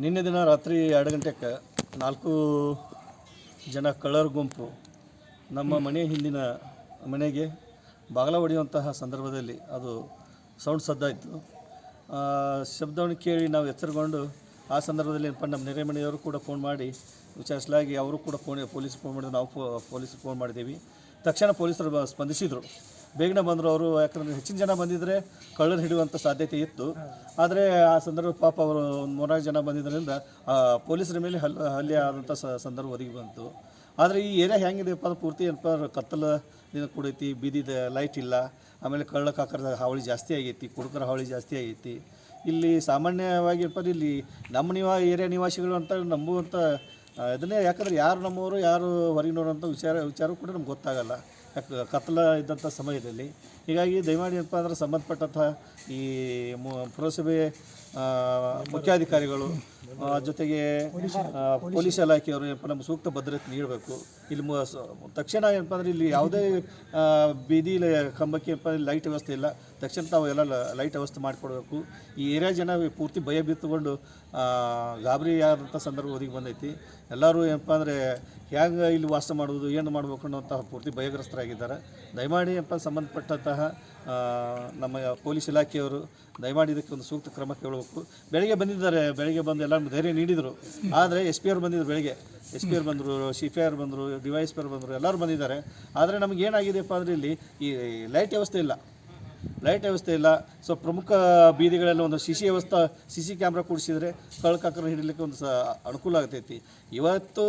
ನಿನ್ನೆ ದಿನ ರಾತ್ರಿ ಎರಡು ಗಂಟೆಗೆ ನಾಲ್ಕು ಜನ ಕಳ್ಳರ ಗುಂಪು ನಮ್ಮ ಮನೆ ಹಿಂದಿನ ಮನೆಗೆ ಬಾಗಿಲ ಹೊಡೆಯುವಂತಹ ಸಂದರ್ಭದಲ್ಲಿ ಅದು ಸೌಂಡ್ ಸದ್ದಾಯಿತು. ಶಬ್ದವನ್ನು ಕೇಳಿ ನಾವು ಎಚ್ಚರಗೊಂಡು ಆ ಸಂದರ್ಭದಲ್ಲಿ ಏನಪ್ಪ ನಮ್ಮ ನೆರೆ ಮನೆಯವರು ಕೂಡ ಫೋನ್ ಮಾಡಿ ವಿಚಾರಿಸಲಾಗಿ ಅವರು ಕೂಡ ಫೋನ್ ಪೊಲೀಸ್ ಫೋನ್ ಮಾಡಿದ್ರು. ನಾವು ಪೊಲೀಸ್ ಫೋನ್ ಮಾಡಿದ್ದೀವಿ. ತಕ್ಷಣ ಪೊಲೀಸರು ಸ್ಪಂದಿಸಿದರು. ಬೇಗನೆ ಬಂದರು ಅವರು, ಯಾಕಂದರೆ ಹೆಚ್ಚಿನ ಜನ ಬಂದಿದ್ದರೆ ಕಳ್ಳರು ಹಿಡಿಯುವಂಥ ಸಾಧ್ಯತೆ ಇತ್ತು. ಆದರೆ ಆ ಸಂದರ್ಭ ಪಾಪ ಅವರು ಒಂದು ಮೂರ್ನಾಲ್ಕು ಜನ ಬಂದಿದ್ದರಿಂದ ಪೊಲೀಸರ ಮೇಲೆ ಹಲ್, ಹಲ್ಲೆ ಆದಂಥ ಸಂದರ್ಭ ಒದಗಿ ಬಂತು. ಆದರೆ ಈ ಏರಿಯಾ ಹೆಂಗಿದೆಯಪ್ಪ ಅಂದ್ರೆ ಪೂರ್ತಿ ಏನಪ್ಪ ದಿನ ಕೂಡೈತಿ, ಬೀದಿದ ಲೈಟ್ ಇಲ್ಲ. ಆಮೇಲೆ ಕಳ್ಳ ಕಾಕರದ ಹಾವಳಿ ಜಾಸ್ತಿ ಆಗೈತಿ ಕುಡುಕರ ಹಾವಳಿ ಜಾಸ್ತಿ ಆಗೈತಿ. ಇಲ್ಲಿ ಸಾಮಾನ್ಯವಾಗಿ ಇಲ್ಲಿ ನಮ್ಮ ನಿವಾ, ಏರಿಯಾ ನಿವಾಸಿಗಳು ಅಂತ ನಂಬುವಂಥ ಇದನ್ನೇ ಯಾಕಂದ್ರೆ ಯಾರು ನಮ್ಮವರು, ಯಾರು ಹೊರಗಿನವರು ಅಂತ ವಿಚಾರ ವಿಚಾರ ಕೂಡ ನಮ್ಗೆ ಗೊತ್ತಾಗಲ್ಲ. ಕತ್ತಲ ಇದ್ದಂಥ ಸಮಯದಲ್ಲಿ. ಹೀಗಾಗಿ ದಯಮಾಡಿ ಏನಪ್ಪ ಅಂದ್ರೆ ಸಂಬಂಧಪಟ್ಟಂಥ ಈ ಪುರಸಭೆ ಮುಖ್ಯಾಧಿಕಾರಿಗಳು ಜೊತೆಗೆ ಪೊಲೀಸ್ ಇಲಾಖೆಯವರು ಏನಪ್ಪ ನಮ್ಮ ಸೂಕ್ತ ಭದ್ರತೆ ನೀಡಬೇಕು. ಇಲ್ಲಿ ತಕ್ಷಣ ಏನಪ್ಪ ಅಂದರೆ ಇಲ್ಲಿ ಯಾವುದೇ ಬೀದಿ ಕಂಬಕ್ಕೆ ಏನಪ್ಪ ಲೈಟ್ ವ್ಯವಸ್ಥೆ ಇಲ್ಲ. ತಕ್ಷಣ ತಾವು ಎಲ್ಲ ಲೈಟ್ ವ್ಯವಸ್ಥೆ ಮಾಡಿಕೊಡ್ಬೇಕು. ಈ ಏರಿಯಾ ಜನ ಪೂರ್ತಿ ಭಯ ಬಿತ್ತುಕೊಂಡು ಗಾಬರಿ ಸಂದರ್ಭ ಒದಗಿ ಬಂದೈತಿ. ಎಲ್ಲರೂ ಏನಪ್ಪ ಅಂದರೆ ಹೇಗೆ ಇಲ್ಲಿ ವಾಸ ಮಾಡೋದು ಏನು ಮಾಡಬೇಕು ಅನ್ನೋಂತಹ ಪೂರ್ತಿ ಭಯಗ್ರಸ್ತರಾಗಿದ್ದಾರೆ. ದಯಮಾಡಿ ಅಪ್ಪ ಸಂಬಂಧಪಟ್ಟಂತಹ ನಮ್ಮ ಪೊಲೀಸ್ ಇಲಾಖೆಯವರು ದಯಮಾಡಿ ಇದಕ್ಕೆ ಒಂದು ಸೂಕ್ತ ಕ್ರಮ ಕೇಳಬೇಕು. ಬೆಳಗ್ಗೆ ಬಂದಿದ್ದಾರೆ, ಬೆಳಗ್ಗೆ ಬಂದು ಎಲ್ಲ ಧೈರ್ಯ ನೀಡಿದರು. ಆದರೆ ಎಸ್ ಪಿ ಅವ್ರು ಬಂದಿದ್ದರು ಬೆಳಗ್ಗೆ. ಎಸ್ ಪಿ ಅವ್ರು ಬಂದರು, ಸಿ ಪಿ ಆರ್ ಬಂದರು, ಡಿ ವೈ ಎಸ್ ಪಿ ಬಂದರು, ಎಲ್ಲರೂ ಬಂದಿದ್ದಾರೆ. ಆದರೆ ನಮಗೇನಾಗಿದೆಯಪ್ಪ ಅಂದರೆ ಇಲ್ಲಿ ಈ ಲೈಟ್ ವ್ಯವಸ್ಥೆ ಇಲ್ಲ. ಲೈಟ್ ವ್ಯವಸ್ಥೆ ಇಲ್ಲ. ಸೊ ಪ್ರಮುಖ ಬೀದಿಗಳಲ್ಲಿ ಒಂದು ಸಿ ಸಿ ವ್ಯವಸ್ಥೆ ಸಿ ಸಿ ಕ್ಯಾಮ್ರಾ ಕೂಡಿಸಿದರೆ ಕಳ್ಕಾಕರ ಹಿಡಿಲಿಕ್ಕೆ ಒಂದು ಸ ಅನುಕೂಲ ಆಗ್ತೈತಿ. ಇವತ್ತು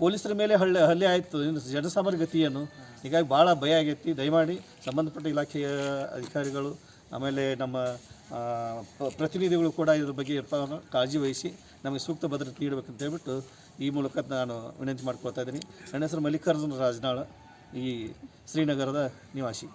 ಪೊಲೀಸರ ಮೇಲೆ ಹಳ್ಳಿ, ಹಲ್ಲೆ ಆಯಿತು. ಇನ್ನು ಜನಸಾಮಾನ್ಯ ಏನು ಹೀಗಾಗಿ ಭಾಳ ಭಯ ಆಗೈತಿ. ದಯಮಾಡಿ ಸಂಬಂಧಪಟ್ಟ ಇಲಾಖೆಯ ಅಧಿಕಾರಿಗಳು, ಆಮೇಲೆ ನಮ್ಮ ಪ್ರತಿನಿಧಿಗಳು ಕೂಡ ಇದ್ರ ಬಗ್ಗೆ ಕಾಳಜಿ ವಹಿಸಿ ನಮಗೆ ಸೂಕ್ತ ಭದ್ರತೆ ನೀಡಬೇಕಂತ ಹೇಳ್ಬಿಟ್ಟು ಈ ಮೂಲಕ ನಾನು ವಿನಂತಿ ಮಾಡ್ಕೊಳ್ತಾ ಇದ್ದೀನಿ. ನನ್ನ ಹೆಸರು ಮಲ್ಲಿಕಾರ್ಜುನ ರಾಜನಾಳ, ಈ ಶ್ರೀನಗರದ ನಿವಾಸಿ.